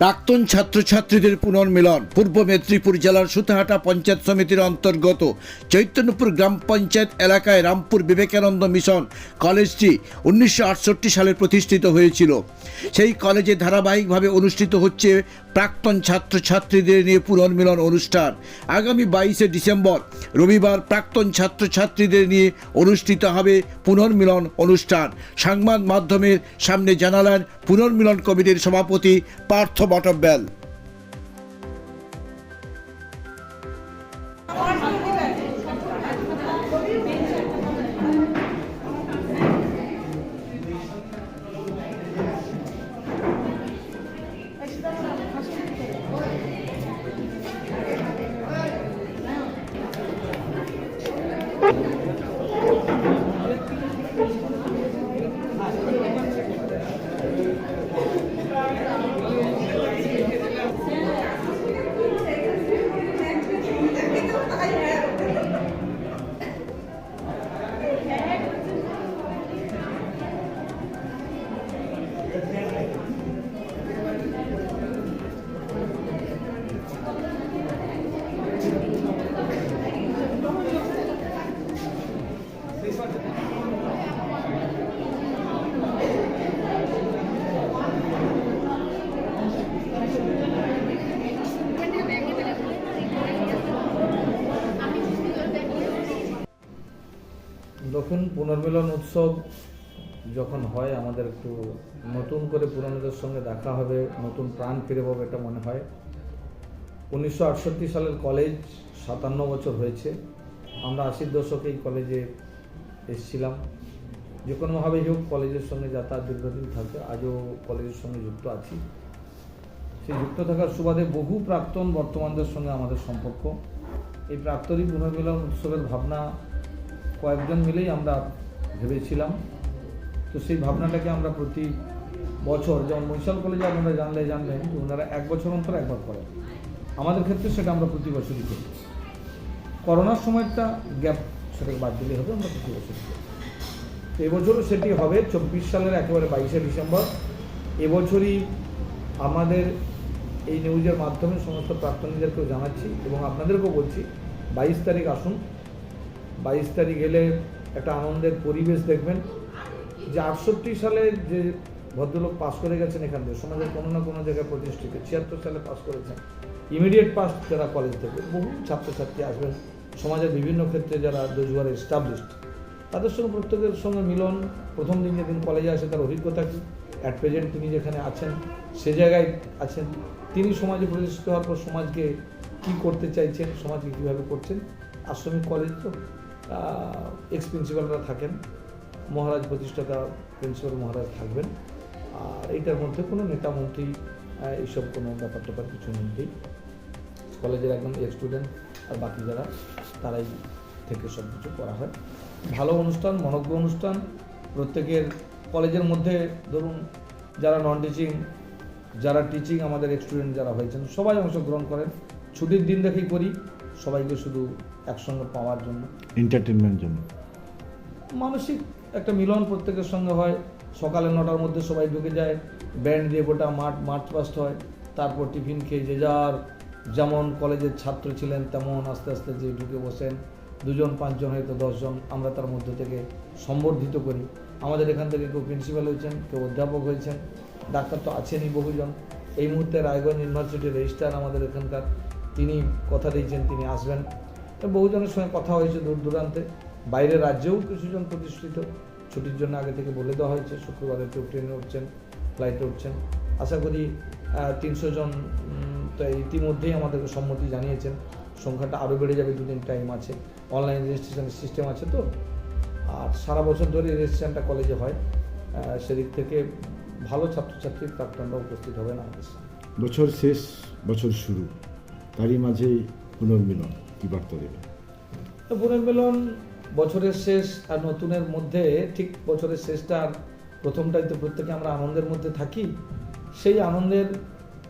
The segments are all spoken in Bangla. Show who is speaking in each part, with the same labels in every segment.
Speaker 1: প্রাক্তন ছাত্রছাত্রীদের পুনর্মিলন। পূর্ব মেদিনীপুর জেলার সুতাহাটা পঞ্চায়েত সমিতির অন্তর্গত চৈতন্যপুর গ্রাম পঞ্চায়েত এলাকায় রামপুর বিবেকানন্দ মিশন কলেজটি উনিশশো আটষট্টি সালে প্রতিষ্ঠিত হয়েছিল। সেই কলেজে ধারাবাহিকভাবে অনুষ্ঠিত হচ্ছে প্রাক্তন ছাত্রছাত্রীদের নিয়ে পুনর্মিলন অনুষ্ঠান। আগামী বাইশে ডিসেম্বর রবিবার প্রাক্তন ছাত্রছাত্রীদের নিয়ে অনুষ্ঠিত হবে পুনর্মিলন অনুষ্ঠান। সংবাদ মাধ্যমের সামনে জানালেন পুনর্মিলন কমিটির সভাপতি পার্থ bottom bell.
Speaker 2: দেখুন, পুনর্মিলন উৎসব যখন হয়, আমাদের একটু নতুন করে পুরানোদের সঙ্গে দেখা হবে, নতুন প্রাণ ফিরে পাবে এটা মনে হয়। উনিশশো আটষট্টি সালের কলেজ সাতান্ন বছর হয়েছে। আমরা আশির দশকে এই কলেজে এসেছিলাম। যে কোনোভাবেই হোক, কলেজের সঙ্গে যাতায়াত দীর্ঘদিন থাকে, আজও কলেজের সঙ্গে যুক্ত আছি। সেই যুক্ত থাকার সুবাদে বহু প্রাক্তন বর্তমানদের সঙ্গে আমাদের সম্পর্ক। এই প্রাক্তনী পুনর্মিলন উৎসবের ভাবনা কয়েকজন মিলেই আমরা ভেবেছিলাম। তো সেই ভাবনাটাকে আমরা প্রতি বছর, যেমন মহিশাল কলেজে আপনারা জানলে জানলেন যে ওনারা এক বছর অন্তর একবার করেন। আমাদের ক্ষেত্রে সেটা আমরা প্রতি বছরই করি। করোনার সময়টা গ্যাপ সেটাকে বাদ দিলে হবে, আমরা প্রতি বছর এবছরও সেটি হবে, চব্বিশ সালের একেবারে বাইশে ডিসেম্বর। এবছরই আমাদের এই নিউজের মাধ্যমে সমস্ত প্রাক্তনীদেরকেও জানাচ্ছি এবং আপনাদেরকেও বলছি, বাইশ তারিখ আসুন বাইশ তারিখ এলে একটা আনন্দের পরিবেশ দেখবেন যে আটষট্টি সালে যে ভদ্রলোক পাস করে গেছেন এখান থেকে সমাজের কোনো না কোনো জায়গায় প্রতিষ্ঠিত, ছিয়াত্তর সালে পাস করেছেন। ইমিডিয়েট পাস যারা কলেজ থেকে, বহু ছাত্রছাত্রী আসবেন। সমাজের বিভিন্ন ক্ষেত্রে যারা দোজুয়ার এস্টাবলিশড তাদের সঙ্গে প্রত্যেকের সঙ্গে মিলন। প্রথম দিন যেদিন কলেজে আসে, তার অভিজ্ঞতা কী? অ্যাট প্রেজেন্ট তিনি যেখানে আছেন, সে জায়গায় আছেন। তিনি সমাজে প্রতিষ্ঠিত হওয়ার পর সমাজকে কী করতে চাইছেন, সমাজকে কীভাবে করছেন? আশ্রমিক কলেজ তো। এক্স প্রিন্সিপালরা থাকেন, মহারাজ প্রতিষ্ঠাতা প্রিন্সিপাল মহারাজ থাকবেন। আর এইটার মধ্যে কোনো নেতা মন্ত্রী এইসব কোনো ব্যাপার ট্যাপার কিছু নেই। কলেজের একদম স্টুডেন্ট আর বাকি যারা, তারাই থেকে সব কিছু করা হয়। ভালো অনুষ্ঠান, মনজ্ঞ অনুষ্ঠান, প্রত্যেকের কলেজের মধ্যে ধরুন যারা নন টিচিং যারা টিচিং আমাদের স্টুডেন্ট যারা হয়েছেন, সবাই অংশগ্রহণ করেন। ছুটির দিন দেখেই করি। সবাইকে শুধু একসঙ্গে পাওয়ার জন্য।
Speaker 1: এন্টারটেনমেন্ট জন্য।
Speaker 2: মানসিক একটা মিলন প্রত্যেকের সঙ্গে হয়। সকালে নটার মধ্যে সবাই ঢুকে যায়। ব্যান্ড দিয়ে গোটা মাঠ মাঠ পাস্ট হয়। তারপর টিফিন খেয়ে যে যার যেমন কলেজের ছাত্র ছিলেন তেমন আস্তে আস্তে যে ঢুকে বসেন। দুজন পাঁচজন হয়তো দশজন আমরা তার মধ্যে থেকে সম্বর্ধিত করি। আমাদের এখান থেকে কেউ প্রিন্সিপাল হয়েছেন কেউ অধ্যাপক হয়েছেন। ডাক্তার তো আছেনই বহুজন। এই মুহূর্তে রায়গঞ্জ ইউনিভার্সিটির রেজিস্ট্রার আমাদের এখানকার। তিনি কথা দিয়েছেন, তিনি আসবেন। বহুজনের সঙ্গে কথা হয়েছে দূর দূরান্তে। বাইরের রাজ্যেও কিছুজন প্রতিষ্ঠিত। ছুটির জন্য আগে থেকে বলে দেওয়া হয়েছে, শুক্রবারে কেউ ট্রেনে উঠছেন, ফ্লাইটে উঠছেন। আশা করি তিনশো জন তো ইতিমধ্যেই আমাদেরকে সম্মতি জানিয়েছেন। সংখ্যাটা আরও বেড়ে যাবে, দুদিন টাইম আছে। অনলাইন রেজিস্ট্রেশনের সিস্টেম আছে তো। আর সারা বছর ধরে রেজিস্ট্রেশনটা কলেজে হয়। সেদিক থেকে ভালো ছাত্রছাত্রী প্রাক্তনরা উপস্থিত হবেন আমাদের
Speaker 3: বছর শেষ, বছর শুরু। তারই মাঝে পুনর্মিলন কি বার্তা দেবে?
Speaker 2: পুনর্মিলন বছরের শেষ আর নতুনের মধ্যে ঠিক বছরের শেষটা আর প্রথমটাই তো প্রত্যেকে আমরা আনন্দের মধ্যে থাকি। সেই আনন্দের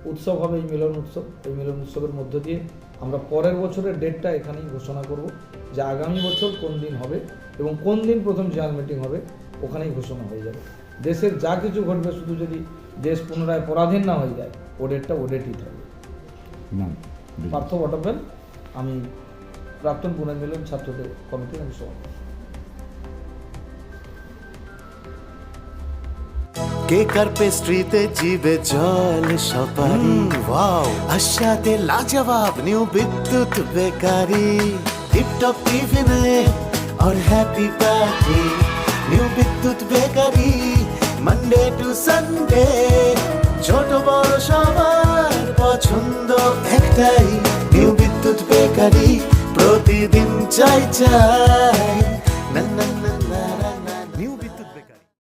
Speaker 2: উৎসব হবে এই মিলন উৎসব। এই মিলন উৎসবের মধ্য দিয়ে আমরা পরের বছরের ডেটটা এখানেই ঘোষণা করব যে আগামী বছর কোন দিন হবে এবং কোন দিন প্রথম জেনারেল মিটিং হবে ওখানেই ঘোষণা হয়ে যাবে। দেশের যা কিছু ঘটবে শুধু যদি দেশ পুনরায় পরাধীন না হয়ে যায় ও ডেটটা ও ডেটই থাকবে।
Speaker 3: নাম?
Speaker 2: পার্থ বটবেল আমি প্রাক্তন পুনর্মিলন ছাত্রদের কমিটির আমি সভাপতি
Speaker 4: কেক আর পেস্ট্রিতে জিবে জল সপারি ওয়াও আশাতে লাজবাব নিউ বিদ্যুৎ বেকারি টিপটপ টিফিনে और happy party new Bidyut bakery Monday to Sunday ছোট বড় সবার পছন্দ একটাই নিউ বিদ্যুৎ বেকারি প্রতিদিন চাই চাই।